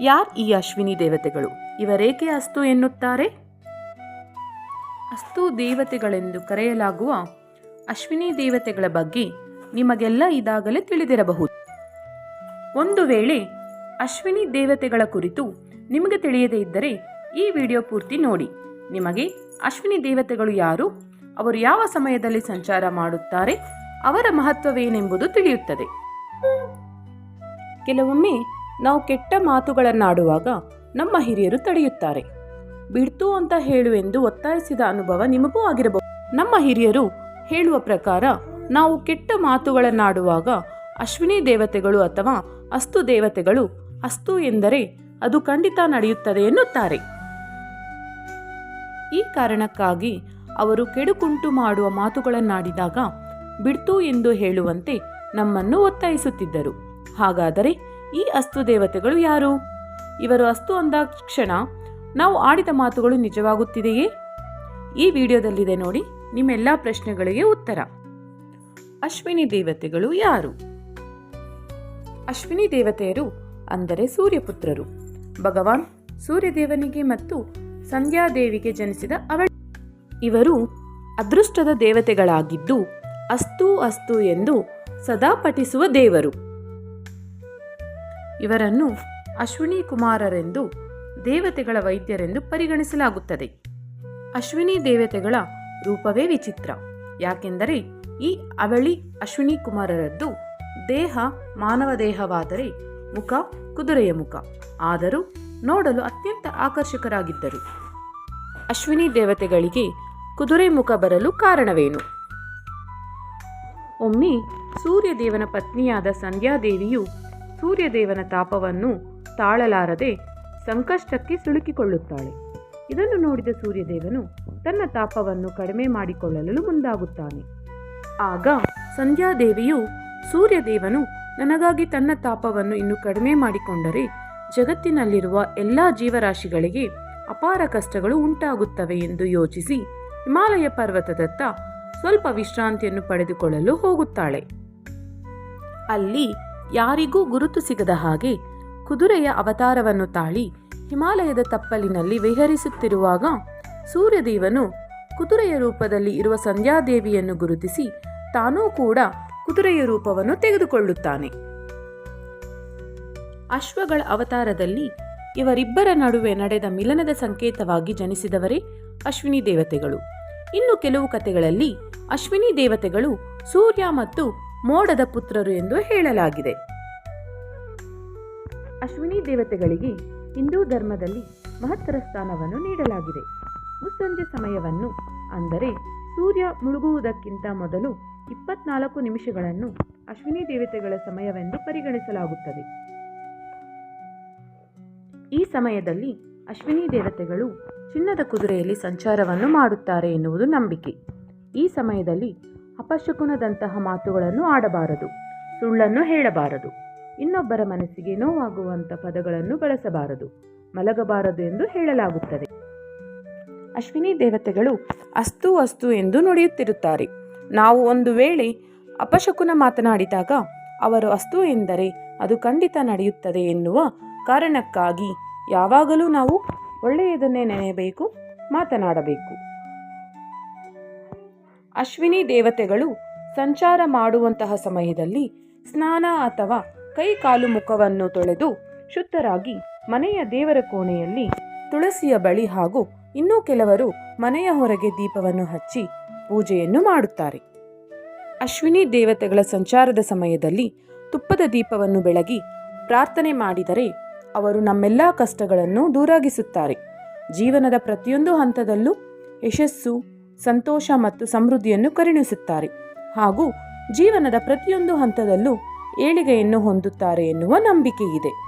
ಯಾರ್ ಈ ಅಶ್ವಿನಿ ದೇವತೆಗಳು? ಇವರೇಕೆ ಅಸ್ತು ಎನ್ನುತ್ತಾರೆ? ಅಸ್ತು ದೇವತೆಗಳೆಂದು ಕರೆಯಲಾಗುವ ಅಶ್ವಿನಿ ದೇವತೆಗಳ ಬಗ್ಗೆ ನಿಮಗೆಲ್ಲ ಇದಾಗಲೇ ತಿಳಿದಿರಬಹುದು. ಒಂದು ವೇಳೆ ಅಶ್ವಿನಿ ದೇವತೆಗಳ ಕುರಿತು ನಿಮಗೆ ತಿಳಿಯದೇ ಇದ್ದರೆ ಈ ವಿಡಿಯೋ ಪೂರ್ತಿ ನೋಡಿ. ನಿಮಗೆ ಅಶ್ವಿನಿ ದೇವತೆಗಳು ಯಾರು? ಅವರು ಯಾವ ಸಮಯದಲ್ಲಿ ಸಂಚಾರ ಮಾಡುತ್ತಾರೆ? ಅವರ ಮಹತ್ವವೇನೆಂಬುದು ತಿಳಿಯುತ್ತದೆ. ಕೆಲವೊಮ್ಮೆ ನಾವು ಕೆಟ್ಟ ಮಾತುಗಳನ್ನಾಡುವಾಗ ನಮ್ಮ ಹಿರಿಯರು ತಡೆಯುತ್ತಾರೆ. ಬಿಡ್ತು ಅಂತ ಹೇಳುವೆಂದು ಒತ್ತಾಯಿಸಿದ ಅನುಭವ ನಿಮಗೂ ಆಗಿರಬಹುದು. ನಮ್ಮ ಹಿರಿಯರು ಹೇಳುವ ಪ್ರಕಾರ ನಾವು ಕೆಟ್ಟ ಮಾತುಗಳನ್ನಾಡುವಾಗ ಅಶ್ವಿನಿ ದೇವತೆಗಳು ಅಥವಾ ಅಸ್ತು ದೇವತೆಗಳು ಅಸ್ತು ಎಂದರೆ ಅದು ಖಂಡಿತ ನಡೆಯುತ್ತದೆ ಎನ್ನುತ್ತಾರೆ. ಈ ಕಾರಣಕ್ಕಾಗಿ ಅವರು ಕೆಡುಕುಂಟು ಮಾಡುವ ಮಾತುಗಳನ್ನಾಡಿದಾಗ ಬಿಡ್ತು ಎಂದು ಹೇಳುವಂತೆ ನಮ್ಮನ್ನು ಒತ್ತಾಯಿಸುತ್ತಿದ್ದರು. ಹಾಗಾದರೆ ಈ ಅಸ್ತು ದೇವತೆಗಳು ಯಾರು? ಇವರು ಅಸ್ತು ಅಂದ ಕ್ಷಣ ನಾವು ಆಡಿದ ಮಾತುಗಳು ನಿಜವಾಗುತ್ತಿದೆಯೇ? ಈ ವಿಡಿಯೋದಲ್ಲಿದೆ ನೋಡಿ ನಿಮ್ಮೆಲ್ಲ ಪ್ರಶ್ನೆಗಳಿಗೆ ಉತ್ತರ. ಅಶ್ವಿನಿ ದೇವತೆಗಳು ಯಾರು? ಅಶ್ವಿನಿ ದೇವತೆಯರು ಅಂದರೆ ಸೂರ್ಯಪುತ್ರರು. ಭಗವಾನ್ ಸೂರ್ಯದೇವನಿಗೆ ಮತ್ತು ಸಂಧ್ಯಾದೇವಿಗೆ ಜನಿಸಿದ ಅವಳ ಇವರು ಅದೃಷ್ಟದ ದೇವತೆಗಳಾಗಿದ್ದು ಅಸ್ತು ಅಸ್ತು ಎಂದು ಸದಾ ಪಠಿಸುವ ದೇವರು. ಇವರನ್ನು ಅಶ್ವಿನಿ ಕುಮಾರರೆಂದು, ದೇವತೆಗಳ ವೈದ್ಯರೆಂದು ಪರಿಗಣಿಸಲಾಗುತ್ತದೆ. ಅಶ್ವಿನಿ ದೇವತೆಗಳ ರೂಪವೇ ವಿಚಿತ್ರ. ಯಾಕೆಂದರೆ ಈ ಅವಳಿ ಅಶ್ವಿನಿ ಕುಮಾರರದ್ದು ದೇಹ ಮಾನವ ದೇಹವಾದರೆ ಮುಖ ಕುದುರೆಯ ಮುಖ. ಆದರೂ ನೋಡಲು ಅತ್ಯಂತ ಆಕರ್ಷಕರಾಗಿದ್ದರು. ಅಶ್ವಿನಿ ದೇವತೆಗಳಿಗೆ ಕುದುರೆ ಮುಖ ಬರಲು ಕಾರಣವೇನು? ಒಮ್ಮೆ ಸೂರ್ಯದೇವನ ಪತ್ನಿಯಾದ ಸಂಧ್ಯಾದೇವಿಯು ಸೂರ್ಯದೇವನ ತಾಪವನ್ನು ತಾಳಲಾರದೆ ಸಂಕಷ್ಟಕ್ಕೆ ಸಿಲುಕಿಕೊಳ್ಳುತ್ತಾಳೆ. ಇದನ್ನು ನೋಡಿದ ಸೂರ್ಯದೇವನು ತನ್ನ ತಾಪವನ್ನು ಕಡಿಮೆ ಮಾಡಿಕೊಳ್ಳಲು ಮುಂದಾಗುತ್ತಾನೆ. ಆಗ ಸಂಧ್ಯಾದೇವಿಯು, ಸೂರ್ಯದೇವನು, ನನಗಾಗಿ ತನ್ನ ತಾಪವನ್ನು ಇನ್ನು ಕಡಿಮೆ ಮಾಡಿಕೊಂಡರೆ ಜಗತ್ತಿನಲ್ಲಿರುವ ಎಲ್ಲ ಜೀವರಾಶಿಗಳಿಗೆ ಅಪಾರ ಕಷ್ಟಗಳು ಉಂಟಾಗುತ್ತವೆ ಎಂದು ಯೋಚಿಸಿ ಹಿಮಾಲಯ ಪರ್ವತದತ್ತ ಸ್ವಲ್ಪ ವಿಶ್ರಾಂತಿಯನ್ನು ಪಡೆದುಕೊಳ್ಳಲು ಹೋಗುತ್ತಾಳೆ. ಅಲ್ಲಿ ಯಾರಿಗೂ ಗುರುತು ಸಿಗದ ಹಾಗೆ ಕುದುರೆಯ ಅವತಾರವನ್ನು ತಾಳಿ ಹಿಮಾಲಯದ ತಪ್ಪಲಿನಲ್ಲಿ ವಿಹರಿಸುತ್ತಿರುವಾಗ ಸೂರ್ಯದೇವನು ಕುದುರೆಯ ರೂಪದಲ್ಲಿ ಇರುವ ಸಂಧ್ಯಾದೇವಿಯನ್ನು ಗುರುತಿಸಿ ತಾನೂ ಕೂಡ ಕುದುರೆಯ ರೂಪವನ್ನು ತೆಗೆದುಕೊಳ್ಳುತ್ತಾನೆ. ಅಶ್ವಗಳ ಅವತಾರದಲ್ಲಿ ಇವರಿಬ್ಬರ ನಡುವೆ ನಡೆದ ಮಿಲನದ ಸಂಕೇತವಾಗಿ ಜನಿಸಿದವರೇ ಅಶ್ವಿನಿ ದೇವತೆಗಳು. ಇನ್ನು ಕೆಲವು ಕಥೆಗಳಲ್ಲಿ ಅಶ್ವಿನಿ ದೇವತೆಗಳು ಸೂರ್ಯ ಮತ್ತು ಮೋಡದ ಪುತ್ರರು ಎಂದು ಹೇಳಲಾಗಿದೆ. ಅಶ್ವಿನಿ ದೇವತೆಗಳಿಗೆ ಹಿಂದೂ ಧರ್ಮದಲ್ಲಿ ಮಹತ್ತರ ಸ್ಥಾನವನ್ನು ನೀಡಲಾಗಿದೆ. ಮುಸ್ಸಂಜೆ ಸಮಯವನ್ನು ಅಂದರೆ ಸೂರ್ಯ ಮುಳುಗುವುದಕ್ಕಿಂತ ಮೊದಲು ಇಪ್ಪತ್ನಾಲ್ಕು ನಿಮಿಷಗಳನ್ನು ಅಶ್ವಿನಿ ದೇವತೆಗಳ ಸಮಯವೆಂದು ಪರಿಗಣಿಸಲಾಗುತ್ತದೆ. ಈ ಸಮಯದಲ್ಲಿ ಅಶ್ವಿನಿ ದೇವತೆಗಳು ಚಿನ್ನದ ಕುದುರೆಯಲ್ಲಿ ಸಂಚಾರವನ್ನು ಮಾಡುತ್ತಾರೆ ಎನ್ನುವುದು ನಂಬಿಕೆ. ಈ ಸಮಯದಲ್ಲಿ ಅಪಶಕುನದಂತಹ ಮಾತುಗಳನ್ನು ಆಡಬಾರದು, ಸುಳ್ಳನ್ನು ಹೇಳಬಾರದು. ಇನ್ನೊಬ್ಬರ ಮನಸ್ಸಿಗೆ ನೋವಾಗುವಂಥ ಪದಗಳನ್ನು ಬಳಸಬಾರದು, ಮಲಗಬಾರದು ಎಂದು ಹೇಳಲಾಗುತ್ತದೆ. ಅಶ್ವಿನಿ ದೇವತೆಗಳು ಅಸ್ತು ಅಸ್ತು ಎಂದು ನುಡಿಯುತ್ತಿರುತ್ತಾರೆ. ನಾವು ಒಂದು ವೇಳೆ ಅಪಶಕುನ ಮಾತನಾಡಿದಾಗ, ಅವರು ಅಸ್ತು ಎಂದರೆ ಅದು ಖಂಡಿತ ನಡೆಯುತ್ತದೆ ಎನ್ನುವ ಕಾರಣಕ್ಕಾಗಿ ಯಾವಾಗಲೂ ನಾವು ಒಳ್ಳೆಯದನ್ನೇ ನೆನೆಯಬೇಕು, ಮಾತನಾಡಬೇಕು. ಅಶ್ವಿನಿ ದೇವತೆಗಳು ಸಂಚಾರ ಮಾಡುವಂತಹ ಸಮಯದಲ್ಲಿ ಸ್ನಾನ ಅಥವಾ ಕೈ ಕಾಲು ಮುಖವನ್ನು ತೊಳೆದು ಶುದ್ಧರಾಗಿ ಮನೆಯ ದೇವರ ಕೋಣೆಯಲ್ಲಿ ತುಳಸಿಯ ಬಳಿ ಹಾಗೂ ಇನ್ನೂ ಕೆಲವರು ಮನೆಯ ಹೊರಗೆ ದೀಪವನ್ನು ಹಚ್ಚಿ ಪೂಜೆಯನ್ನು ಮಾಡುತ್ತಾರೆ. ಅಶ್ವಿನಿ ದೇವತೆಗಳ ಸಂಚಾರದ ಸಮಯದಲ್ಲಿ ತುಪ್ಪದ ದೀಪವನ್ನು ಬೆಳಗಿ ಪ್ರಾರ್ಥನೆ ಮಾಡಿದರೆ ಅವರು ನಮ್ಮೆಲ್ಲ ಕಷ್ಟಗಳನ್ನು ದೂರಾಗಿಸುತ್ತಾರೆ. ಜೀವನದ ಪ್ರತಿಯೊಂದು ಹಂತದಲ್ಲೂ ಯಶಸ್ಸು ಸಂತೋಷ ಮತ್ತು ಸಮೃದ್ಧಿಯನ್ನು ಕರುಣಿಸುತ್ತಾರೆ ಹಾಗೂ ಜೀವನದ ಪ್ರತಿಯೊಂದು ಹಂತದಲ್ಲೂ ಏಳಿಗೆಯನ್ನು ಹೊಂದುತ್ತಾರೆ ಎನ್ನುವ ಇದೆ.